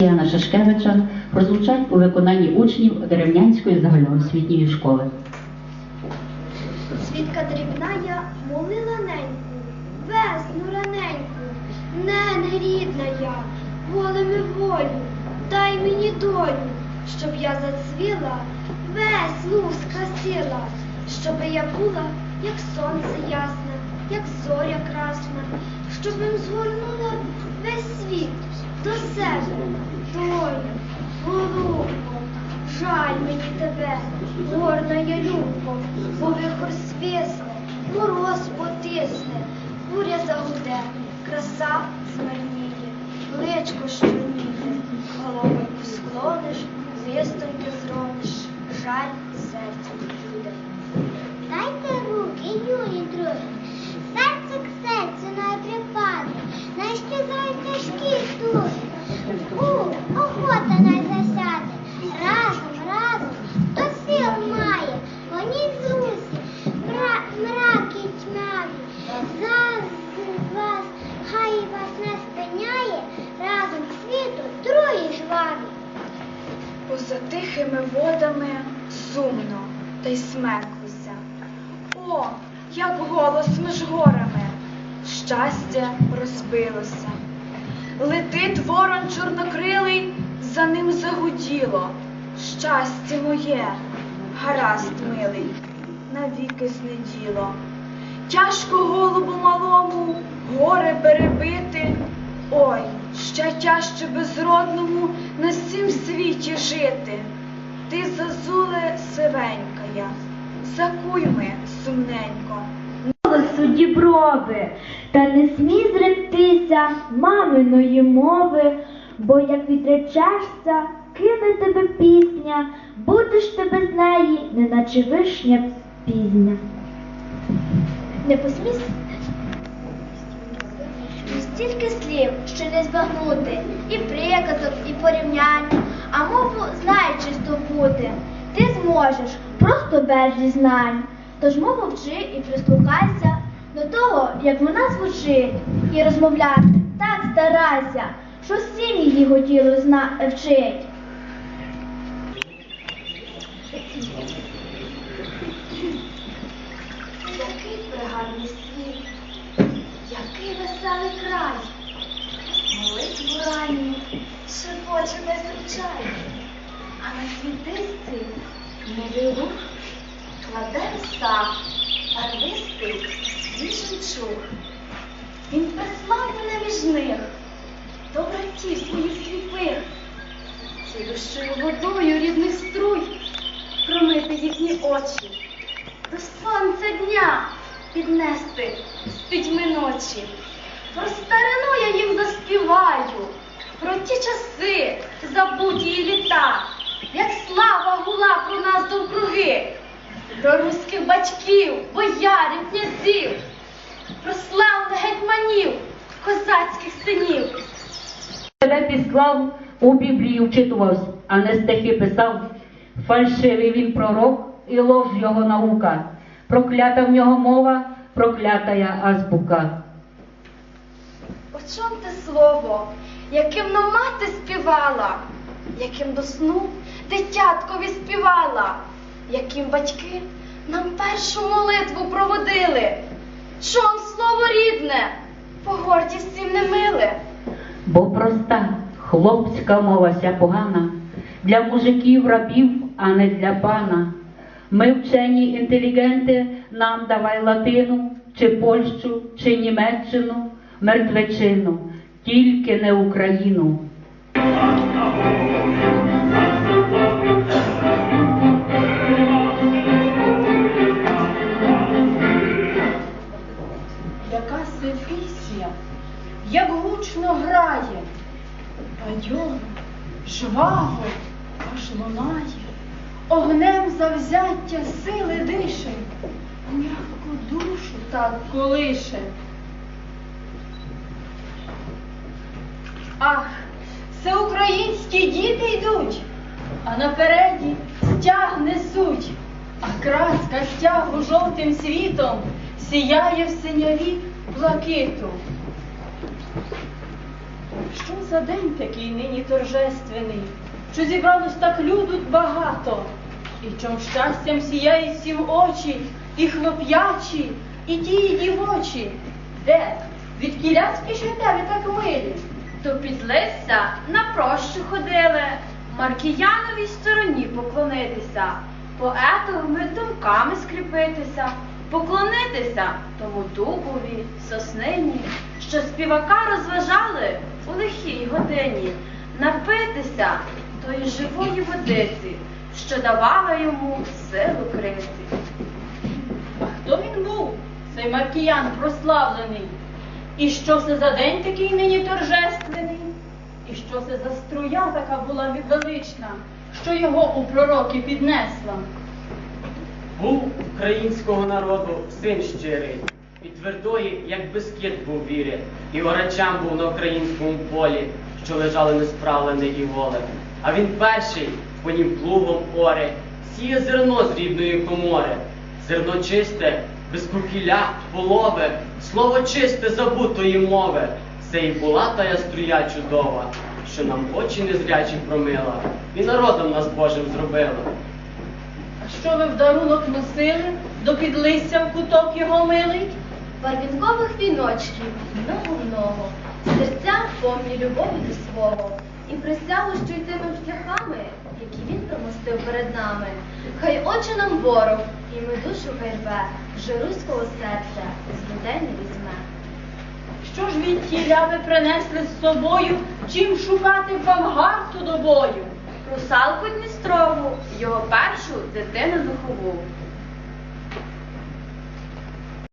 Яна Шашкевича прозвучать у виконанні учнів Деревнянської загальноосвітньої школи. Свідка дрібна я молила неньку, весну раненьку, не, не рідна я, волею волю, дай мені долю, щоб я зацвіла, весну скасила, щоби я була, як сонце ясне, як зоря красна, щобим згорнула весь світ до себе, долю, голубко, жаль мені тебе, горна я любко, бо вихор свисне, мороз потисне, буря загуде, краса змарніє, личко щорніє, головоньку склониш, листоньки зрониш, жаль серце тихими водами сумно та й смеклося. О, як голос між горами, щастя розбилося. Летить ворон чорнокрилий, за ним загуділо. Щастя моє, гаразд милий, навіки знеділо. Тяжко голубу малому горе перебити. Ой, ще тяжче безродному на сім світі жити. Ти зазуле сивенька я, закуйми сумненько. голосу діброви, та не смій зректися маминої мови, бо як відречешся, кине тебе пісня, будеш ти без неї, неначе вишня пізня. Не посмій стільки слів, що не збагнути, і приказок, і порівнянь, а мову знаючи здобути. Ти зможеш просто без знань. Тож мову вчи і прислухайся до того, як вона звучить, і розмовляти так старайся, що всім її хотіло вчить. Який пригарний світ, який веселий край, молитву ранню шепоче не зустрічай, а на світистий новий рух кладе роса, барвистий свій жемчуг. Він прислав мене між них, до братів своїх сліпих, цілющою водою рідних струй, промити їхні очі до сонця дня піднести з пітьми ночі. Про старину я їм заспіваю, про ті часи, забуті і літа, як слава гула про нас довкруги, про руських батьків, боярів, князів, про славних гетьманів, козацьких синів. Тебе післав, у Біблії вчитувався, а не стихи писав. Фальшивий він пророк і лож його наука. Проклята в нього мова, проклятая азбука. Почом те слово, яким нам мати співала, яким до сну дитяткові співала, яким батьки нам першу молитву проводили. Чом слово рідне, по горді всім не миле. Бо проста хлопська мова ся погана, для мужиків рабів, а не для пана. Ми вчені інтелігенти, нам давай латину, чи Польщу, чи Німеччину, мертвечину, тільки не Україну. Яка Сефісія, як гучно грає, бадьоро, жваво аж лунає, огнем завзяття сили дише, м'яку душу так колише. Ах, це українські діти йдуть, а напереді стяг несуть, а краска стягу жовтим світом сіяє в синяві блакиту. Що за день такий нині торжественний, що зібралось так люду багато, і чом щастям сіяє всім очі, і хлоп'ячі, і ті, і дівочі. Де? Від кіля спішите ви так милі? То підлися на прощу ходили, Маркіяновій стороні поклонитися, поетовими думками скріпитися, поклонитися тому дубові, соснині, що співака розважали у лихій годині, напитися тої живої водиці, що давала йому силу крити. А хто він був, цей Маркіян прославлений? І що це за день такий нині торжественний? І що це за струя така була велична, що його у пророки піднесла? Був українського народу син щирий, і твердої, як бискіт був віри, і орачам був на українському полі, що лежали несправлене і голе. А він перший по нім плугом оре, сіє зерно з рідної комори, зерно чисте, без кукіля, полове, слово чисте забутої мови. Це і була тая струя чудова, що нам очі незрячі промила, і народом нас Божим зробила. А що ви в дарунок носили до підлистя в куток його милий? Барвінкових віночків много-много, серця повні любові до свого, і присягу, що йтиме шляхами, які він промостив перед нами. Хай очі нам ворог, і ми душу хай рве, вже руського серця з людей не візьме. Що ж від тіля ви принесли з собою, чим шукати вам гарту до бою? Русалку Дністрову, його першу дитину духову.